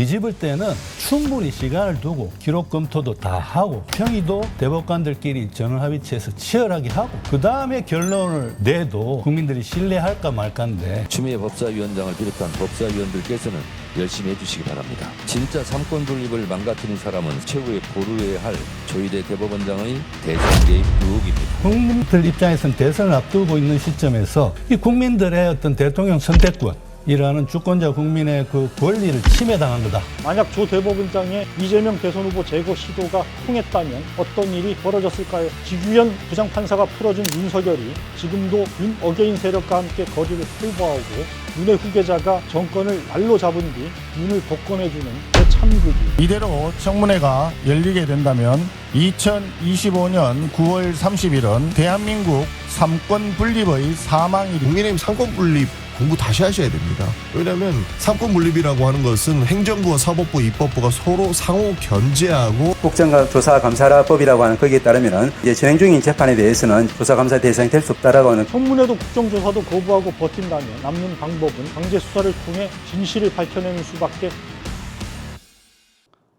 뒤집을 때는 충분히 시간을 두고 기록 검토도 다 하고 평의도 대법관들끼리 전원합의체에서 치열하게 하고 그 다음에 결론을 내도 국민들이 신뢰할까 말까인데 추미애 법사위원장을 비롯한 법사위원들께서는 열심히 해주시기 바랍니다. 진짜 삼권 분립을 망가뜨린 사람은 최후의 보루해야 할 조희대 대법원장의 대선 개입 의혹입니다. 국민들 입장에서는 대선을 앞두고 있는 시점에서 이 국민들의 어떤 대통령 선택권 이라는 주권자 국민의 그 권리를 침해당한 거다. 만약 조 대법원장의 이재명 대선 후보 제거 시도가 통했다면 어떤 일이 벌어졌을까요? 지규현 부장판사가 풀어준 윤석열이 지금도 윤 어게인 세력과 함께 거리를 활보하고 윤의 후계자가 정권을 날로 잡은 뒤 윤을 복권해주는 대참극이 이대로 청문회가 열리게 된다면 2025년 9월 30일은 대한민국 삼권 분립의 사망일입니다. 국민의힘 상권 분립 공부 다시 하셔야 됩니다. 왜냐하면 상권 분립이라고 하는 것은 행정부와 사법부, 입법부가 서로 상호 견제하고 국정감 조사감사법이라고 하는 거기에 따르면은 이제 진행 중인 재판에 대해서는 조사감사 대상이 될 수 없다라고 하는 청문회도 국정조사도 거부하고 버틴다면 남는 방법은 강제 수사를 통해 진실을 밝혀내는 수밖에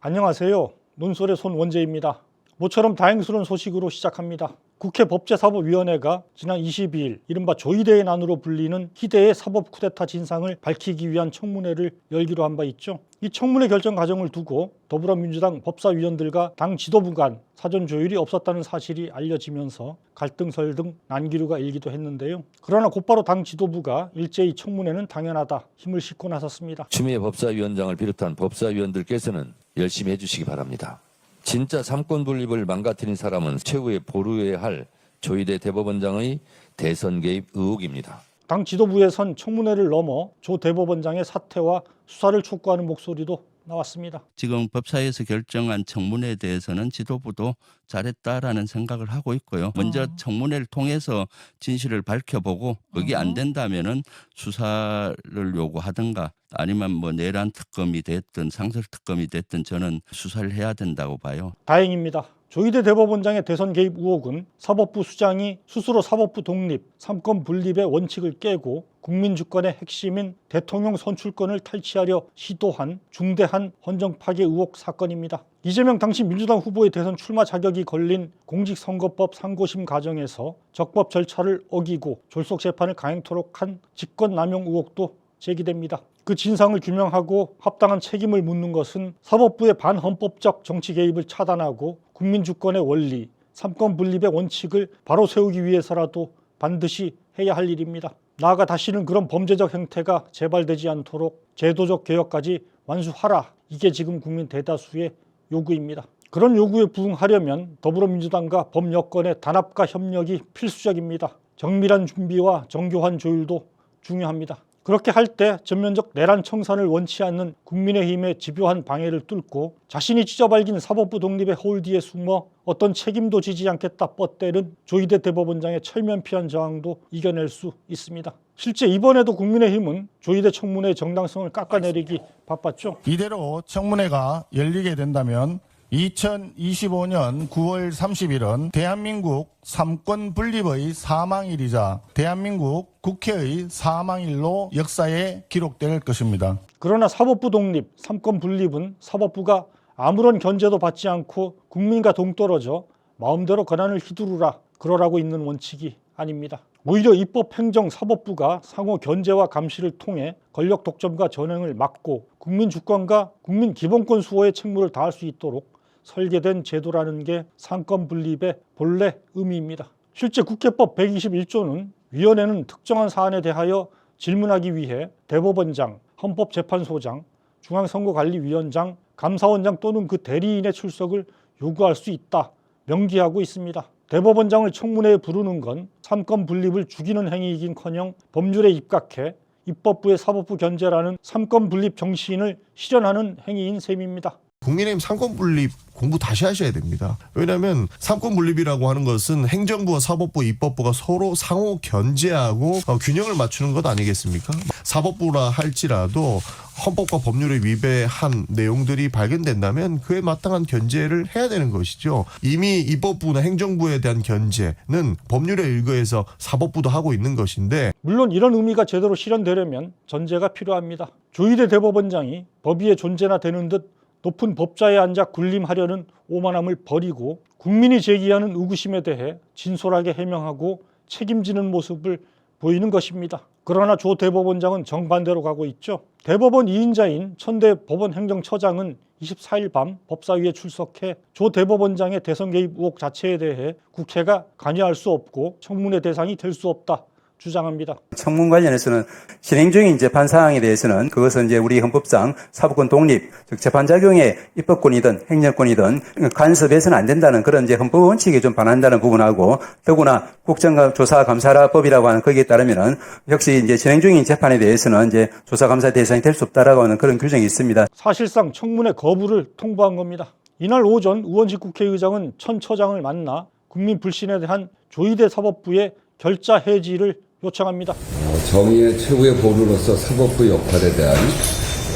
안녕하세요. 논설의 손원재입니다. 모처럼 다행스러운 소식으로 시작합니다. 국회 법제사법위원회가 지난 22일 이른바 조이대의 난으로 불리는 희대의 사법 쿠데타 진상을 밝히기 위한 청문회를 열기로 한 바 있죠. 이 청문회 결정 과정을 두고 더불어민주당 법사위원들과 당 지도부 간 사전 조율이 없었다는 사실이 알려지면서 갈등설 등 난기류가 일기도 했는데요. 그러나 곧바로 당 지도부가 일제히 청문회는 당연하다 힘을 싣고 나섰습니다. 추미애 법사위원장을 비롯한 법사위원들께서는 열심히 해주시기 바랍니다. 진짜 삼권 분립을 망가뜨린 사람은 최후의 보루해야 할 조희대 대법원장의 대선 개입 의혹입니다. 당 지도부에선 청문회를 넘어 조 대법원장의 사퇴와 수사를 촉구하는 목소리도 나왔습니다. 지금 법사위에서 결정한 청문회에 대해서는 지도부도 잘했다라는 생각을 하고 있고요. 먼저 청문회를 통해서 진실을 밝혀보고 그게 안 된다면은 수사를 요구하든가 아니면 뭐 내란 특검이 됐든 상설 특검이 됐든 저는 수사를 해야 된다고 봐요. 다행입니다. 조희대 대법원장의 대선 개입 의혹은 사법부 수장이 스스로 사법부 독립, 삼권 분립의 원칙을 깨고 국민 주권의 핵심인 대통령 선출권을 탈취하려 시도한 중대한 헌정 파괴 의혹 사건입니다. 이재명 당시 민주당 후보의 대선 출마 자격이 걸린 공직선거법 상고심 과정에서 적법 절차를 어기고 졸속 재판을 강행토록 한 직권남용 의혹도 제기됩니다. 그 진상을 규명하고 합당한 책임을 묻는 것은 사법부의 반헌법적 정치 개입을 차단하고 국민 주권의 원리, 삼권 분립의 원칙을 바로 세우기 위해서라도 반드시 해야 할 일입니다. 나아가 다시는 그런 범죄적 행태가 재발되지 않도록 제도적 개혁까지 완수하라. 이게 지금 국민 대다수의 요구입니다. 그런 요구에 부응하려면 더불어민주당과 범여권의 단합과 협력이 필수적입니다. 정밀한 준비와 정교한 조율도 중요합니다. 그렇게 할 때 전면적 내란 청산을 원치 않는 국민의힘의 집요한 방해를 뚫고 자신이 찢어발긴 사법부 독립의 홀디에 숨어 어떤 책임도 지지 않겠다 뻗대는 조희대 대법원장의 철면피한 저항도 이겨낼 수 있습니다. 실제 이번에도 국민의힘은 조희대 청문회의 정당성을 깎아내리기 바빴죠. 이대로 청문회가 열리게 된다면 2025년 9월 30일은 대한민국 삼권 분립의 사망일이자 대한민국 국회의 사망일로 역사에 기록될 것입니다. 그러나 사법부 독립, 삼권 분립은 사법부가 아무런 견제도 받지 않고 국민과 동떨어져 마음대로 권한을 휘두르라 그러라고 있는 원칙이 아닙니다. 오히려 입법, 행정, 사법부가 상호 견제와 감시를 통해 권력 독점과 전횡을 막고 국민 주권과 국민 기본권 수호의 책무를 다할 수 있도록 설계된 제도라는 게 상권 분립의 본래 의미입니다. 실제 국회법 121조는 위원회는 특정한 사안에 대하여 질문하기 위해 대법원장, 헌법재판소장, 중앙선거관리위원장, 감사원장 또는 그 대리인의 출석을 요구할 수 있다 명기하고 있습니다. 대법원장을 청문회에 부르는 건 삼권 분립을 죽이는 행위이긴커녕 법률에 입각해 입법부의 사법부 견제라는 삼권 분립 정신을 실현하는 행위인 셈입니다. 국민의힘 삼권 분립 공부 다시 하셔야 됩니다. 왜냐하면 삼권 분립이라고 하는 것은 행정부와 사법부, 입법부가 서로 상호 견제하고 어, 균형을 맞추는 것 아니겠습니까? 사법부라 할지라도 헌법과 법률에 위배한 내용들이 발견된다면 그에 마땅한 견제를 해야 되는 것이죠. 이미 입법부나 행정부에 대한 견제는 법률에 의거해서 사법부도 하고 있는 것인데 물론 이런 의미가 제대로 실현되려면 전제가 필요합니다. 조희대 대법원장이 법 위에 존재나 되는 듯 높은 법자에 앉아 군림하려는 오만함을 버리고 국민이 제기하는 의구심에 대해 진솔하게 해명하고 책임지는 모습을 보이는 것입니다. 그러나 조 대법원장은 정반대로 가고 있죠. 대법원 2인자인 천대 법원 행정처장은 24일 밤 법사위에 출석해 조 대법원장의 대선 개입 의혹 자체에 대해 국회가 관여할 수 없고 청문회 대상이 될 수 없다 주장합니다. 청문 관련해서는 진행 중인 재판 사항에 대해서는 그것은 이제 우리 헌법상 사법권 독립, 즉 재판 작용의 입법권이든 행정권이든 간섭해서는 안 된다는 그런 이제 헌법 원칙에 좀 반한다는 부분하고 더구나 국정조사감사라법이라고 하는 거기에 따르면은 역시 이제 진행 중인 재판에 대해서는 이제 조사감사 대상이 될 수 없다라고 하는 그런 규정이 있습니다. 사실상 청문회 거부를 통보한 겁니다. 이날 오전 우원식 국회의장은 천 처장을 만나 국민 불신에 대한 조희대 사법부의 결자 해지를 요청합니다. 어, 정의의 최고의 보루로서 사법부 역할에 대한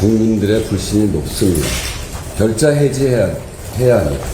국민들의 불신이 높습니다. 결자 해지해야 해야 합니다.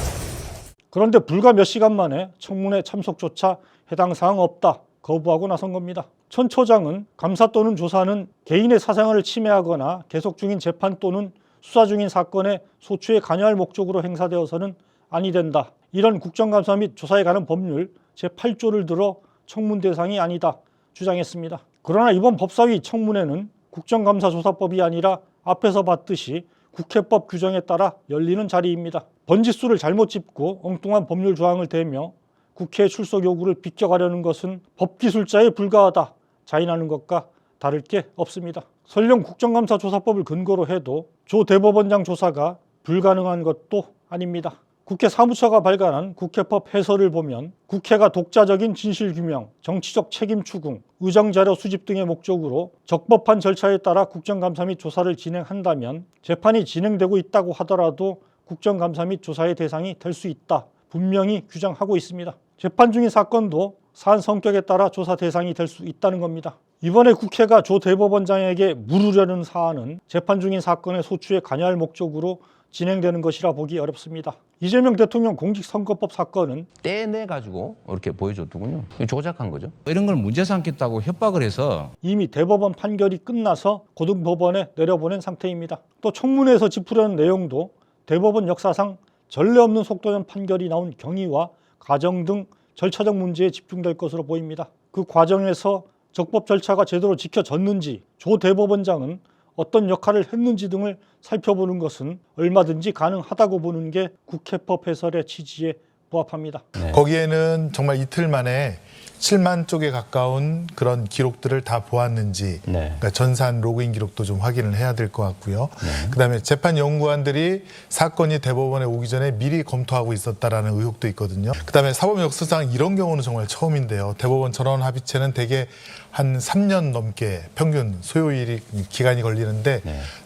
그런데 불과 몇 시간 만에 청문회 참석조차 해당 사항 없다 거부하고 나선 겁니다. 천 처장은 감사 또는 조사는 개인의 사생활을 침해하거나 계속 중인 재판 또는 수사 중인 사건의 소추에 관여할 목적으로 행사되어서는 아니 된다. 이런 국정감사 및 조사에 관한 법률 제8조를 들어 청문 대상이 아니다 주장했습니다. 그러나 이번 법사위 청문회는 국정감사조사법이 아니라 앞에서 봤듯이 국회법 규정에 따라 열리는 자리입니다. 번지수를 잘못 짚고 엉뚱한 법률 조항을 대며 국회 출석 요구를 비껴가려는 것은 법기술자에 불과하다 자인하는 것과 다를 게 없습니다. 설령 국정감사조사법을 근거로 해도 조 대법원장 조사가 불가능한 것도 아닙니다. 국회 사무처가 발간한 국회법 해설을 보면 국회가 독자적인 진실 규명, 정치적 책임 추궁, 의정 자료 수집 등의 목적으로 적법한 절차에 따라 국정감사 및 조사를 진행한다면 재판이 진행되고 있다고 하더라도 국정감사 및 조사의 대상이 될 수 있다. 분명히 규정하고 있습니다. 재판 중인 사건도 사안 성격에 따라 조사 대상이 될 수 있다는 겁니다. 이번에 국회가 조 대법원장에게 물으려는 사안은 재판 중인 사건의 소추에 관여할 목적으로 진행되는 것이라 보기 어렵습니다. 이재명 대통령 공직선거법 사건은 떼내 가지고 이렇게 보여줬더군요. 조작한 거죠. 이런 걸 문제 삼겠다고 협박을 해서 이미 대법원 판결이 끝나서 고등법원에 내려보낸 상태입니다. 또 청문회에서 짚으려는 내용도 대법원 역사상 전례 없는 속도전 판결이 나온 경위와 과정 등 절차적 문제에 집중될 것으로 보입니다. 그 과정에서 적법 절차가 제대로 지켜졌는지 조 대법원장은 어떤 역할을 했는지 등을 살펴보는 것은 얼마든지 가능하다고 보는 게 국회법 해설의 취지에 부합합니다. 거기에는 정말 이틀 만에 7만 쪽에 가까운 그런 기록들을 다 보았는지 그러니까 전산 로그인 기록도 좀 확인을 해야 될 것 같고요. 그다음에 재판 연구관들이 사건이 대법원에 오기 전에 미리 검토하고 있었다라는 의혹도 있거든요. 그다음에 사법 역사상 이런 경우는 정말 처음인데요. 대법원 전원 합의체는 대개 한 3년 넘게 평균 소요일이 기간이 걸리는데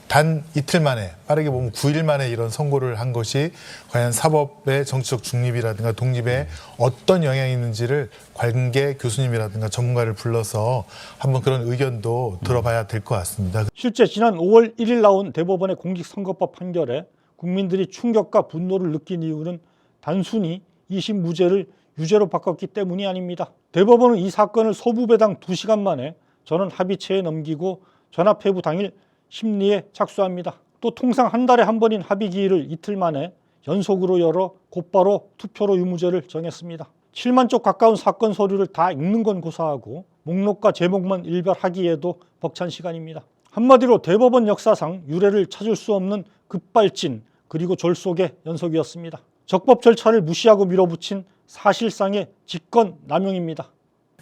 단 이틀 만에 빠르게 보면 9일 만에 이런 선고를 한 것이 과연 사법의 정치적 중립이라든가 독립에 어떤 영향이 있는지를 관계 교수님이라든가 전문가를 불러서 한번 그런 의견도 들어봐야 될 것 같습니다. 실제 지난 5월 1일 나온 대법원의 공직선거법 판결에 국민들이 충격과 분노를 느낀 이유는 단순히 2심 무죄를 유죄로 바꿨기 때문이 아닙니다. 대법원은 이 사건을 소부배당 2시간 만에 전원 합의체에 넘기고 전압회부 당일 심리에 착수합니다. 또 통상 한 달에 한 번인 합의 기일을 이틀 만에 연속으로 열어 곧바로 투표로 유무죄를 정했습니다. 7만 쪽 가까운 사건 서류를 다 읽는 건 고사하고 목록과 제목만 일별하기에도 벅찬 시간입니다. 한마디로 대법원 역사상 유례를 찾을 수 없는 급발진 그리고 졸속의 연속이었습니다. 적법 절차를 무시하고 밀어붙인 사실상의 직권 남용입니다.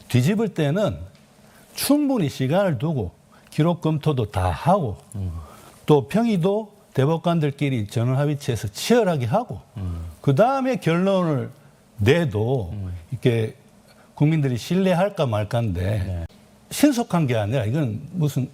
뒤집을 때는 충분히 시간을 두고 기록 검토도 다 하고 또 평의도 대법관들끼리 전원합의체에서 치열하게 하고 그 다음에 결론을 내도 이렇게 국민들이 신뢰할까 말까인데 신속한 게 아니라 이건 무슨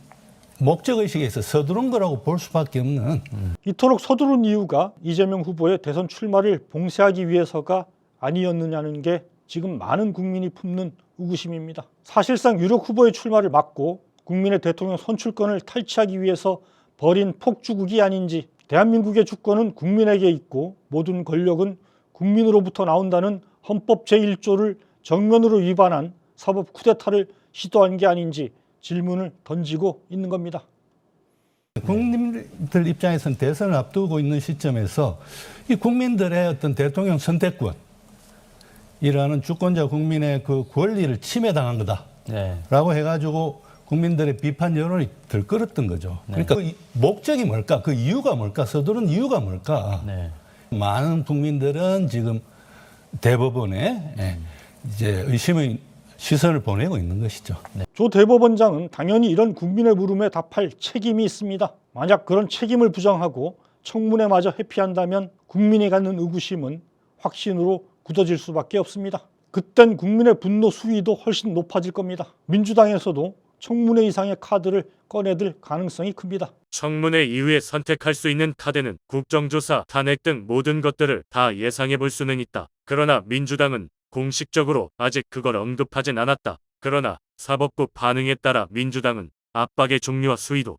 목적의식에서 서두른 거라고 볼 수밖에 없는 이토록 서두른 이유가 이재명 후보의 대선 출마를 봉쇄하기 위해서가 아니었느냐는 게 지금 많은 국민이 품는 의구심입니다. 사실상 유력 후보의 출마를 막고 국민의 대통령 선출권을 탈취하기 위해서 벌인 폭주국이 아닌지 대한민국의 주권은 국민에게 있고 모든 권력은 국민으로부터 나온다는 헌법 제1조를 정면으로 위반한 사법 쿠데타를 시도한 게 아닌지 질문을 던지고 있는 겁니다. 국민들 입장에서는 대선을 앞두고 있는 시점에서 이 국민들의 어떤 대통령 선택권 이라는 주권자 국민의 그 권리를 침해당한 거다라고 해가지고 국민들의 비판 여론이 들끓었던 거죠. 그러니까 그 이- 목적이 뭘까? 그 이유가 뭘까? 서두른 이유가 뭘까? 많은 국민들은 지금 대법원에 예, 이제 의심의 시선을 보내고 있는 것이죠. 조 대법원장은 당연히 이런 국민의 물음에 답할 책임이 있습니다. 만약 그런 책임을 부정하고 청문회 마저 회피한다면 국민이 갖는 의구심은 확신으로 굳어질 수밖에 없습니다. 그땐 국민의 분노 수위도 훨씬 높아질 겁니다. 민주당에서도 청문회 이상의 카드를 꺼내들 가능성이 큽니다. 청문회 이후에 선택할 수 있는 카드는 국정조사, 탄핵 등 모든 것들을 다 예상해 볼 수는 있다. 그러나 민주당은 공식적으로 아직 그걸 언급하진 않았다. 그러나 사법부 반응에 따라 민주당은 압박의 종류와 수위도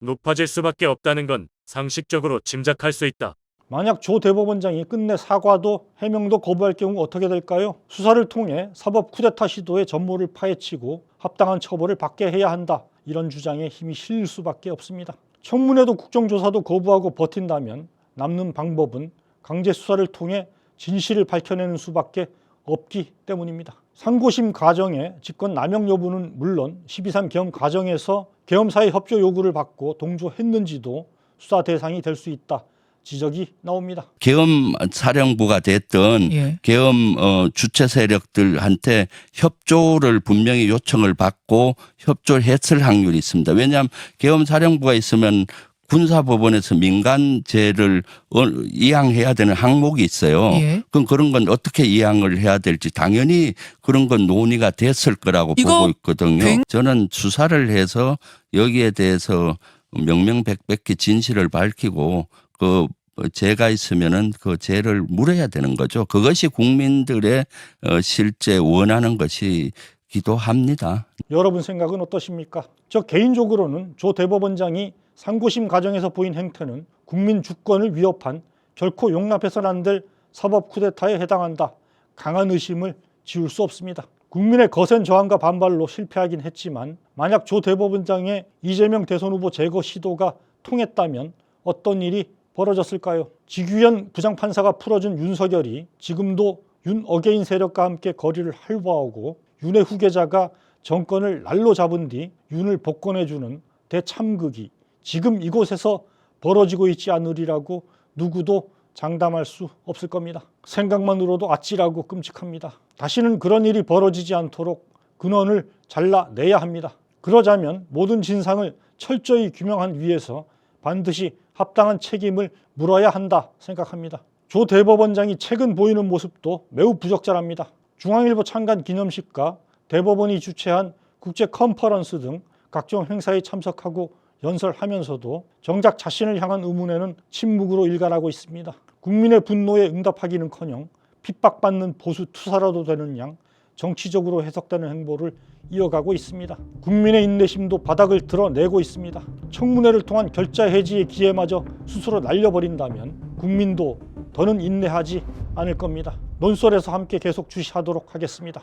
높아질 수밖에 없다는 건 상식적으로 짐작할 수 있다. 만약 조 대법원장이 끝내 사과도 해명도 거부할 경우 어떻게 될까요? 수사를 통해 사법 쿠데타 시도의 전모를 파헤치고 합당한 처벌을 받게 해야 한다. 이런 주장에 힘이 실릴 수밖에 없습니다. 청문회도 국정조사도 거부하고 버틴다면 남는 방법은 강제 수사를 통해 진실을 밝혀내는 수밖에 없기 때문입니다. 상고심 과정의 직권 남용 여부는 물론 12.3 계엄 과정에서 계엄사의 협조 요구를 받고 동조했는지도 수사 대상이 될 수 있다. 지적이 나옵니다. 계엄 사령부가 됐던 예. 계엄 어, 주체 세력들한테 협조를 분명히 요청을 받고 협조했을 확률이 있습니다. 왜냐하면 계엄 사령부가 있으면 군사법원에서 민간죄를 어, 이양해야 되는 항목이 있어요. 예. 그럼 그런 건 어떻게 이양을 해야 될지 당연히 그런 건 논의가 됐을 거라고 보고 있거든요. 굉- 저는 수사를 해서 여기에 대해서 명명백백히 진실을 밝히고 그 죄가 있으면은 그 죄를 물어야 되는 거죠. 그것이 국민들의 어, 실제 원하는 것이기도 합니다. 여러분 생각은 어떠십니까? 저 개인적으로는 조 대법원장이 상고심 과정에서 보인 행태는 국민 주권을 위협한 결코 용납해서는 안 될 사법 쿠데타에 해당한다. 강한 의심을 지울 수 없습니다. 국민의 거센 저항과 반발로 실패하긴 했지만 만약 조 대법원장의 이재명 대선 후보 제거 시도가 통했다면 어떤 일이 벌어졌을까요? 지규현 부장판사가 풀어준 윤석열이 지금도 윤 어게인 세력과 함께 거리를 할보하고 윤의 후계자가 정권을 날로 잡은 뒤 윤을 복권해주는 대참극이 지금 이곳에서 벌어지고 있지 않으리라고 누구도 장담할 수 없을 겁니다. 생각만으로도 아찔하고 끔찍합니다. 다시는 그런 일이 벌어지지 않도록 근원을 잘라내야 합니다. 그러자면 모든 진상을 철저히 규명한 위에서 반드시 합당한 책임을 물어야 한다 생각합니다. 조 대법원장이 최근 보이는 모습도 매우 부적절합니다. 중앙일보 창간 기념식과 대법원이 주최한 국제 컨퍼런스 등 각종 행사에 참석하고 연설하면서도 정작 자신을 향한 의문에는 침묵으로 일관하고 있습니다. 국민의 분노에 응답하기는커녕 핍박받는 보수 투사라도 되는 양 정치적으로 해석되는 행보를 이어가고 있습니다. 국민의 인내심도 바닥을 드러내고 있습니다. 청문회를 통한 결자 해지의 기회마저 스스로 날려버린다면 국민도 더는 인내하지 않을 겁니다. 논설에서 함께 계속 주시하도록 하겠습니다.